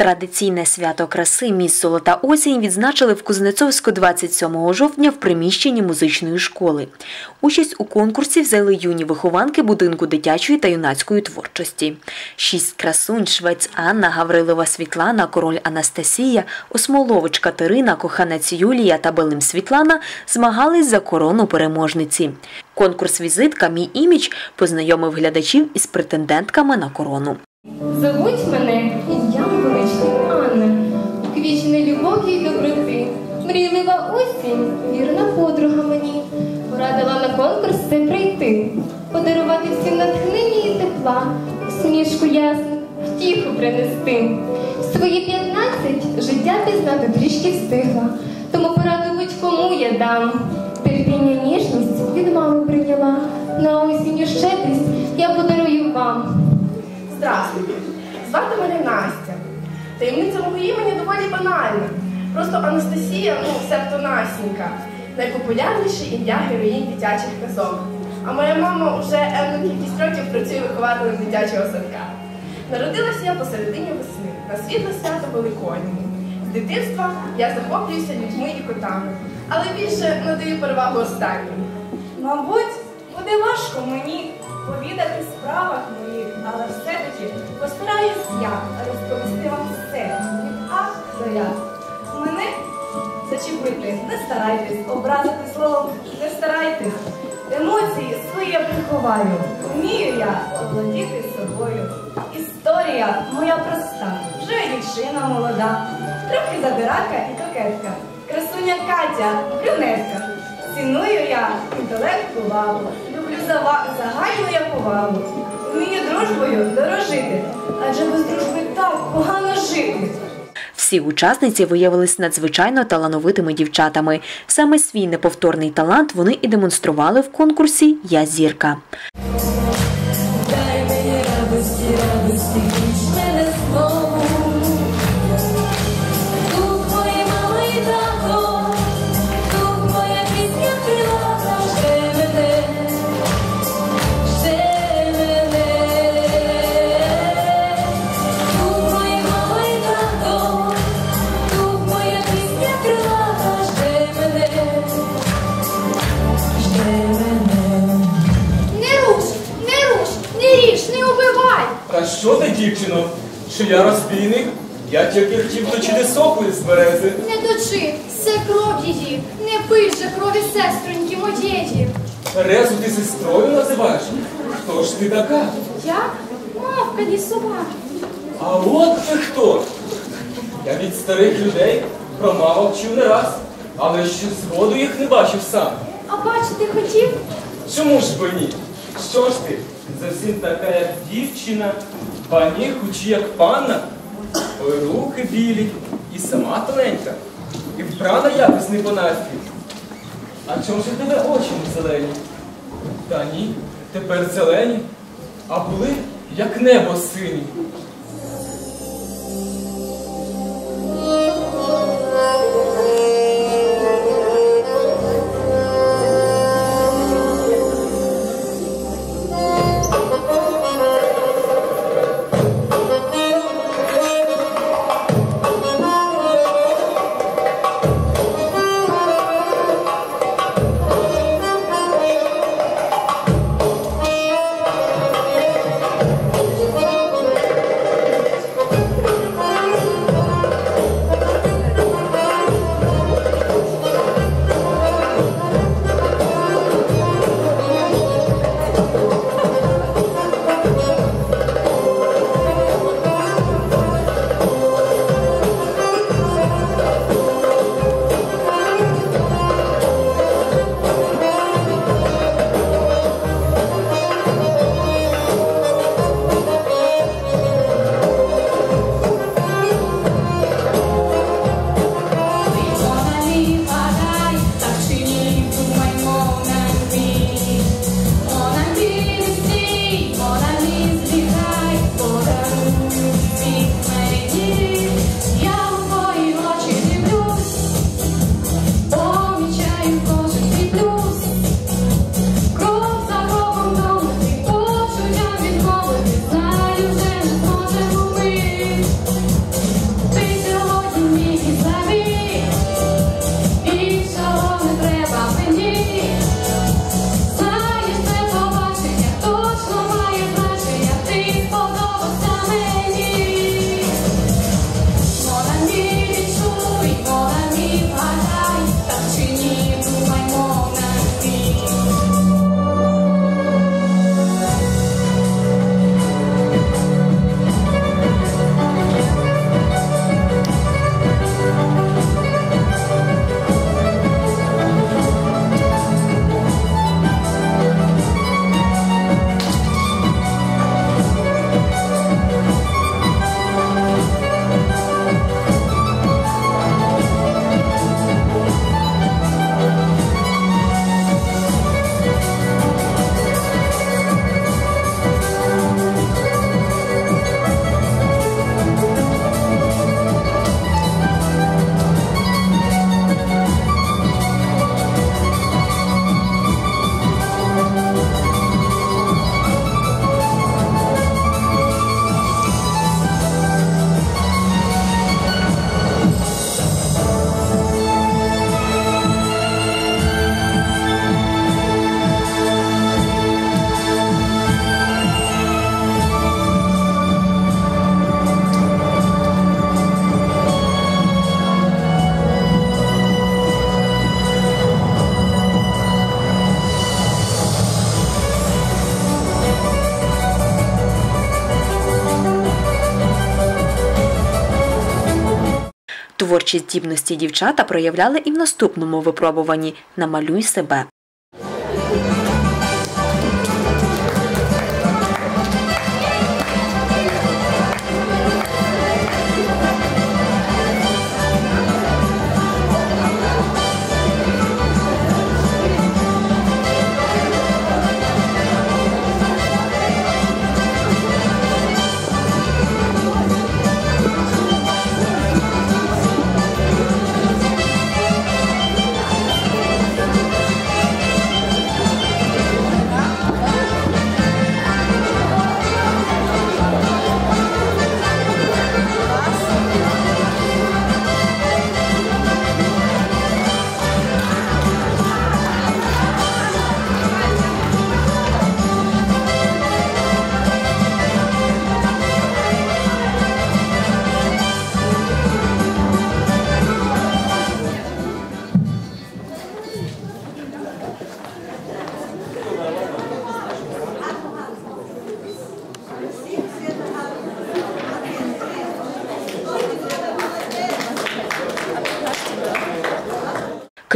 Традиційне свято краси Міс Золота осінь відзначили в Кузнецовську 27 жовтня в приміщенні музичної школи. Участь у конкурсі взяли юні вихованки будинку дитячої та юнацької творчості. Шість красунь швець Анна, Гаврилова Світлана, король Анастасія, Осмолович Катерина, коханець Юлія та Белим Світлана змагались за корону переможниці. Конкурс «Візитка. Мій імідж» познайомив глядачів із претендентками на корону. Зовуть мене любові доброти. Мрійлива осінь, вірна подруга мені, порадила на конкурс це прийти, подарувати всім натхнення і тепла, усмішку ясну, втіху принести. Свої п'ятнадцять життя пізнати трішки встигла, тому пораду будь-кому я дам. Терпіння ніжність від мами прийняла, на осінню щедрість я Таємниця мого імені доволі банальна. Просто Анастасія, ну, себто Настінька. Найпопулярніше ім'я героїнь дитячих казок. А моя мама вже енну кількість років працює вихователем дитячого садка. Народилася я посередині весни на світле свято Великодні. З дитинства я захоплююся людьми і котами, але більше надаю перевагу останнім. Мабуть, буде важко мені повідати справах моїх, але все-таки постараюсь я зачепити, не старайтесь, образити словом, не старайтесь. Емоції свої приховаю. Вмію я овладіти собою. Історія моя проста, вже дівчина молода, трохи задирака і кокетка. Красуня Катя, брюнетка. Ціную я інтелект повагу, люблю загальну я повагу. Вмію дружбою дорожити, адже без дружби. Всі учасниці виявились надзвичайно талановитими дівчатами. Саме свій неповторний талант вони і демонстрували в конкурсі Я зірка. Чи я розбійник? Я тільки хотів точити сопли з берези. Не точи, це кров її, не пий же крові сестроньки моєї. Березу ти сестрою називаєш? Хто ж ти така? Я мавка лісова. А от ти хто? Я від старих людей про маму вчив не раз, але ще згоду їх не бачив сам. А бачити хотів? Чому ж би ні? Що ж ти? Зовсім така, як дівчина, пані хоч як панна, Ой, руки білі, і сама тоненька, і вбрана якось не по-наськи. А чому ж тебе очі не зелені? Та ні, тепер зелені, а були, як небо сині. Творчі здібності дівчата проявляли і в наступному випробуванні Намалюй себе.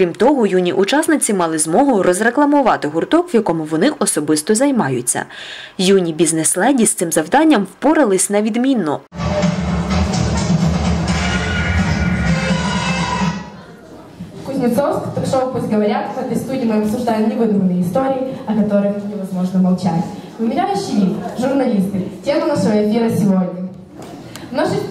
Крім того, юні учасниці мали змогу розрекламувати гурток, в якому вони особисто займаються. Юні бізнес-леді з цим завданням впорались на відмінно. Кузнецовск, ток-шоу «Пусть говорят». В этой студии мы обсуждаем невыдуманные истории, о которых невозможно молчать. Вымеряющий вид, журналисты. Тема нашего эфира сегодня. В нашей студии сегодня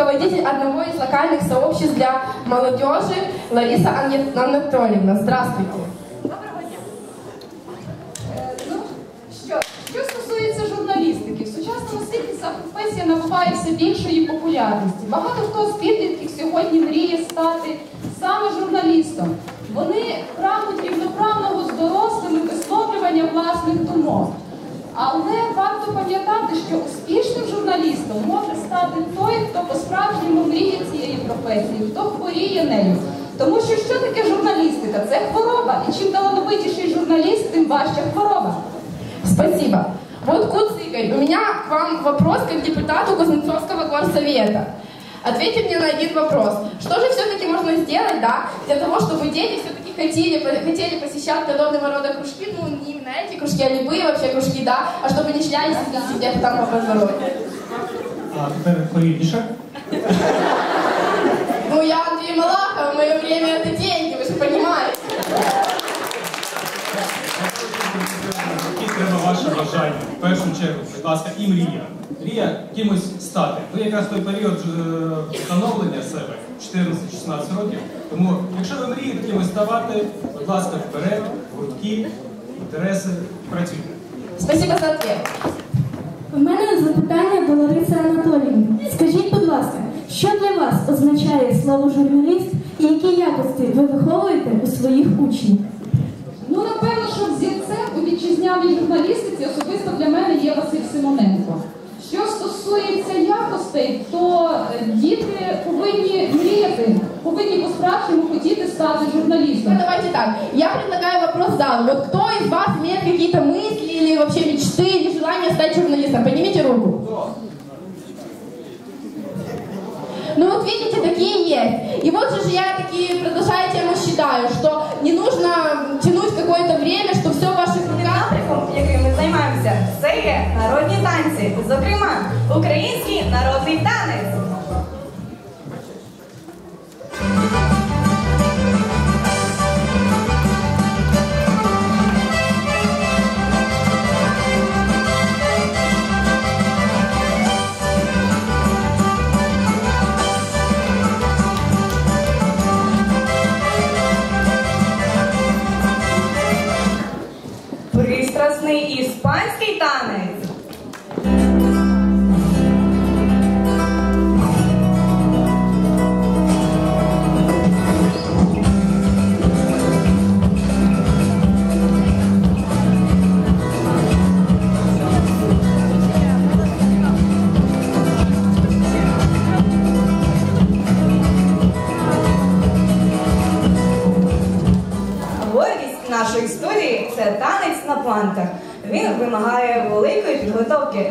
руководитель одного из локальных сообществ для молодежи Лариса Анатольевна. Здравствуйте. Ну, що, що стосується журналістики, сучасному світі професія набуває все більшої популярності. Багато хто з підлітків сьогодні мріє стати саме журналістом. Вони прагнуть рівноправного з дорослими висловлювання власних думок. Але варто пам'ятати, що успішним журналістом може стати той, хто по-справжньому мріє цієї професії, хто хворіє нею. Тому що що таке журналістика? Це хвороба. І чим талановитіший журналіст, тим важча хвороба. Спасибо. Вот Куцикарь, у меня к вам вопрос как депутату Кузнецовского горсовета. Ответьте мне на один вопрос. Что же все-таки можно сделать, да, для того, чтобы дети все-таки хотели, хотели посещать подобного рода кружки, ну, не именно эти кружки, а любые вообще кружки, да, а чтобы не шлялись и где-то там по подворотне. А повільніше. Ну, я Андрей Малахов, мое время это деньги, вы же понимаете. Ваше бажання? В першу чергу, будь ласка, і мрія. Мрія кимось стати. Ви якраз той період е, становлення себе 14-16 років. Тому, якщо ви мрієте кимось ставати, будь ласка, вперед, гуртки, інтереси, працюйте. Спасибо за ответ. У мене запитання до Лариси Анатоліївни. Скажіть, будь ласка, що для вас означає слово журналіст і які якості ви виховуєте у своїх учнів? Ну, напевно, що взірцем у вітчизняній журналістиці особисто для мене є Василь Симоненко. Що стосується якостей, то е, діти повинні мріяти, повинні по-справжньому хотіти стати журналістом. Ну, давайте так. Я предлагаю вопрос залу. Вот кто из вас имеет какие-то мысли или вообще мечты или желание стать журналистом? Поднимите руку. Ну вот видите, такие есть. И вот же я таки, продолжая тему, считаю, что не нужно тянуть какое-то время, что все в ваших це є народні танці, зокрема, український народний танець.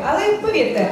Але повірте,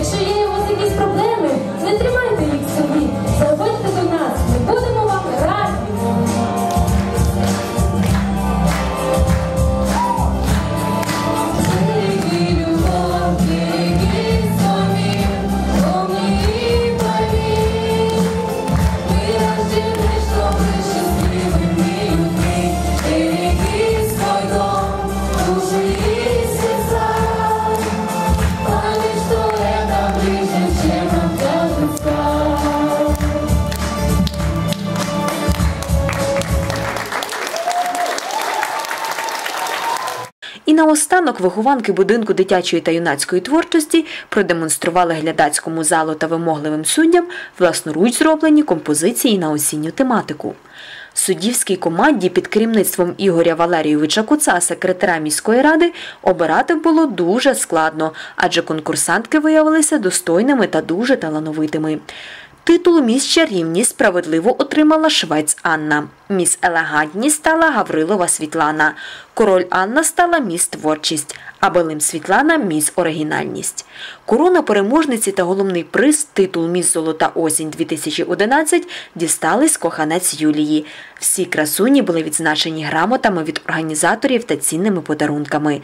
make sure you Наостанок вихованки будинку дитячої та юнацької творчості продемонстрували глядацькому залу та вимогливим суддям власноруч зроблені композиції на осінню тематику. Суддівській команді під керівництвом Ігоря Валерійовича Куца, секретаря міської ради, обирати було дуже складно, адже конкурсантки виявилися достойними та дуже талановитими. Титул міс чарівність справедливо отримала швець Анна. Міс елегантність стала Гаврилова Світлана. Король Анна стала міс творчість, а Белим Світлана міс оригінальність. Корона переможниці та головний приз титул Міс Золота осінь 2011 дістались коханець Юлії. Всі красуні були відзначені грамотами від організаторів та цінними подарунками.